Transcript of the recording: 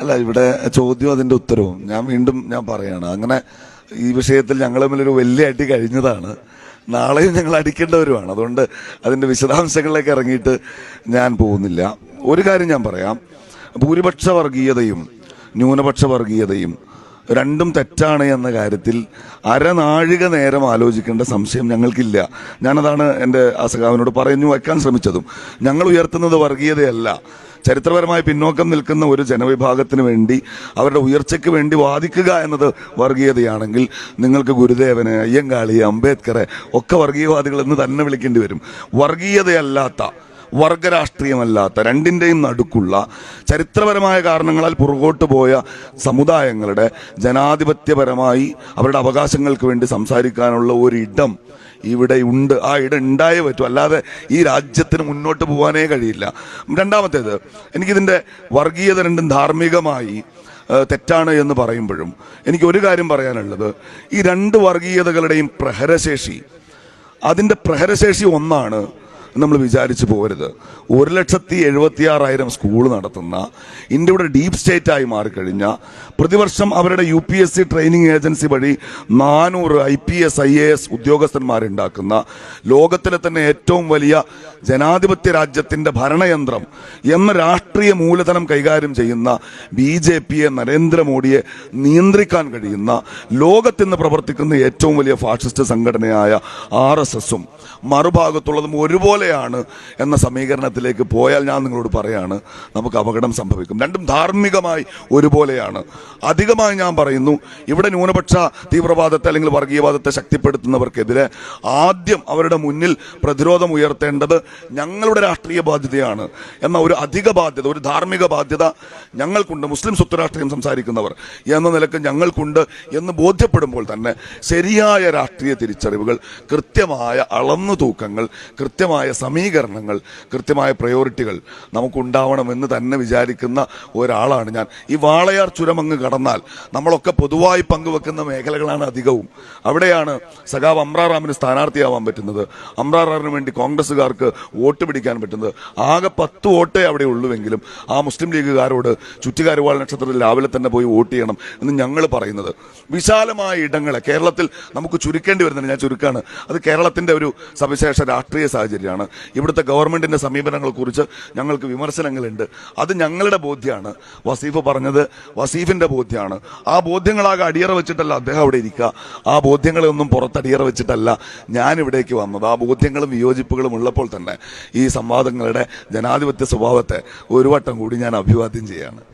അല്ല ഇവിടെ ചോദ്യം അതിന്റെ ഉത്തരവും. ഞാൻ വീണ്ടും ഞാൻ പറയാണ്. അങ്ങനെ ഈ വിഷയത്തിൽ ഞങ്ങൾ തമ്മിലൊരു വലിയ അടി കഴിഞ്ഞതാണ്. നാളെയും ഞങ്ങൾ അടിക്കേണ്ടവരുമാണ്. അതുകൊണ്ട് അതിന്റെ വിശദാംശങ്ങളിലേക്ക് ഇറങ്ങിയിട്ട് ഞാൻ പോകുന്നില്ല. ഒരു കാര്യം ഞാൻ പറയാം. ഭൂരിപക്ഷ വർഗീയതയും ന്യൂനപക്ഷ വർഗീയതയും രണ്ടും തെറ്റാണ് എന്ന കാര്യത്തിൽ അരനാഴിക നേരം ആലോചിക്കേണ്ട സംശയം ഞങ്ങൾക്കില്ല. ഞാനതാണ് എന്റെ അസഖാവിനോട് പറഞ്ഞു വയ്ക്കാൻ ശ്രമിച്ചതും. ഞങ്ങൾ ഉയർത്തുന്നത് വർഗീയതയല്ല. ചരിത്രപരമായി പിന്നോക്കം നിൽക്കുന്ന ഒരു ജനവിഭാഗത്തിന് വേണ്ടി അവരുടെ ഉയർച്ചയ്ക്ക് വേണ്ടി വാദിക്കുക എന്നത് വർഗീയതയാണെങ്കിൽ നിങ്ങൾക്ക് ഗുരുദേവന് അയ്യങ്കാളി അംബേദ്കറെ ഒക്കെ വർഗീയവാദികളെന്ന് തന്നെ വിളിക്കേണ്ടി വരും. വർഗീയതയല്ലാത്ത വർഗരാഷ്ട്രീയമല്ലാത്ത രണ്ടിന്റെയും നടുക്കുള്ള ചരിത്രപരമായ കാരണങ്ങളാൽ പുറകോട്ട് പോയ സമുദായങ്ങളുടെ ജനാധിപത്യപരമായി അവരുടെ അവകാശങ്ങൾക്ക് വേണ്ടി സംസാരിക്കാനുള്ള ഒരിടം ഇവിടെ ഉണ്ട്. ആ ഇടം ഉണ്ടായേ പറ്റൂ. അല്ലാതെ ഈ രാജ്യത്തിന് മുന്നോട്ട് പോകാനേ കഴിയില്ല. രണ്ടാമത്തേത് എനിക്കിതിന്റെ വർഗീയത രണ്ടും ധാർമ്മികമായി തെറ്റാണ് എന്ന് പറയുമ്പോഴും എനിക്ക് ഒരു കാര്യം പറയാനുള്ളത്. ഈ രണ്ട് വർഗീയതകളുടെയും പ്രഹരശേഷി അതിന്റെ പ്രഹരശേഷി ഒന്നാണ് നമ്മൾ വിചാരിച്ചു പോരുത് ഒരു ലക്ഷത്തി എഴുപത്തി ആറായിരം സ്കൂൾ നടത്തുന്ന ഇന്ത്യയുടെ ഡീപ് സ്റ്റേറ്റ് ആയി മാറിക്കഴിഞ്ഞ പ്രതിവർഷം അവരുടെ U P S C training agency വഴി നാനൂറ് I P S I A S ഉദ്യോഗസ്ഥന്മാരുണ്ടാക്കുന്ന ലോകത്തിലെ തന്നെ ഏറ്റവും വലിയ ജനാധിപത്യ രാജ്യത്തിന്റെ ഭരണയന്ത്രം എന്ന രാഷ്ട്രീയ മൂലധനം കൈകാര്യം ചെയ്യുന്ന ബി ജെ പിയെ നരേന്ദ്രമോദിയെ നിയന്ത്രിക്കാൻ കഴിയുന്ന ലോകത്തിന്ന് പ്രവർത്തിക്കുന്ന ഏറ്റവും വലിയ ഫാഷിസ്റ്റ് സംഘടനയായ ആർ എസ് എസും മറുഭാഗത്തുള്ളതും ഒരുപോലെയാണ് എന്ന സമീകരണത്തിലേക്ക് പോയാൽ ഞാൻ നിങ്ങളോട് പറയാണ് നമുക്ക് അപകടം സംഭവിക്കും. രണ്ടും ധാർമ്മികമായി ഒരുപോലെയാണ്. അധികമായി ഞാൻ പറയുന്നു ഇവിടെ ന്യൂനപക്ഷ തീവ്രവാദത്തെ അല്ലെങ്കിൽ വർഗീയവാദത്തെ ശക്തിപ്പെടുത്തുന്നവർക്കെതിരെ ആദ്യം അവരുടെ മുന്നിൽ പ്രതിരോധം ഉയർത്തേണ്ടത് ഞങ്ങളുടെ രാഷ്ട്രീയ ബാധ്യതയാണ് എന്ന ഒരു അധിക ബാധ്യത ഒരു ധാർമ്മിക ബാധ്യത ഞങ്ങൾക്കുണ്ട്. മുസ്ലിം സ്വത്വരാഷ്ട്രീയം സംസാരിക്കുന്നവർ എന്ന നിലയ്ക്ക് ഞങ്ങൾക്കുണ്ട് എന്ന് ബോധ്യപ്പെടുമ്പോൾ തന്നെ ശരിയായ രാഷ്ട്രീയ തിരിച്ചറിവുകൾ കൃത്യമായ അളന്നു തൂക്കങ്ങൾ കൃത്യമായ സമീകരണങ്ങൾ കൃത്യമായ പ്രയോറിറ്റികൾ നമുക്കുണ്ടാവണമെന്ന് തന്നെ വിചാരിക്കുന്ന ഒരാളാണ് ഞാൻ. ഈ വാളയാർ ചുരം അങ്ങ് കടന്നാൽ നമ്മളൊക്കെ പൊതുവായി പങ്കുവെക്കുന്ന മേഖലകളാണ് അധികവും. അവിടെയാണ് സഖാവ് അമ്രാറാമിന് സ്ഥാനാർത്ഥിയാവാൻ പറ്റുന്നത്. അമ്രാറാറിന് വേണ്ടി കോൺഗ്രസ്സുകാർക്ക് വോട്ട് പിടിക്കാൻ പറ്റുന്നത്. ആകെ പത്ത് വോട്ടേ അവിടെ ഉള്ളുവെങ്കിലും ആ മുസ്ലിം ലീഗുകാരോട് ചുറ്റുകാരുവാൾ നക്ഷത്രത്തിൽ രാവിലെ തന്നെ പോയി വോട്ട് ചെയ്യണം എന്ന് ഞങ്ങൾ പറയുന്നത്. വിശാലമായ ഇടങ്ങളെ കേരളത്തിൽ നമുക്ക് ചുരുക്കേണ്ടി വരുന്നുണ്ട് ഞാൻ ചുരുക്കാണ്. അത് കേരളത്തിന്റെ ഒരു സവിശേഷ രാഷ്ട്രീയ സാഹചര്യമാണ്. ഇവിടുത്തെ ഗവൺമെന്റിന്റെ സമീപനങ്ങളെ കുറിച്ച് ഞങ്ങൾക്ക് വിമർശനങ്ങളുണ്ട്. അത് ഞങ്ങളുടെ ബോധ്യമാണ്. വസീഫ് പറഞ്ഞത് വസീഫിന്റെ ബോധ്യമാണ്. ആ ബോധ്യങ്ങളാകെ അടിയറ വെച്ചിട്ടല്ല അദ്ദേഹം അവിടെ ഇരിക്കുക. ആ ബോധ്യങ്ങളെയൊന്നും പുറത്ത് അടിയറ വെച്ചിട്ടല്ല ഞാൻ ഇവിടേക്ക് വന്നത്. ആ ബോധ്യങ്ങളും വിയോജിപ്പുകളും ഉള്ളപ്പോൾ തന്നെ ഈ സംവാദങ്ങളുടെ ജനാധിപത്യ സ്വഭാവത്തെ ഒരു വട്ടം കൂടി ഞാൻ അഭിവാദ്യം ചെയ്യാണ്.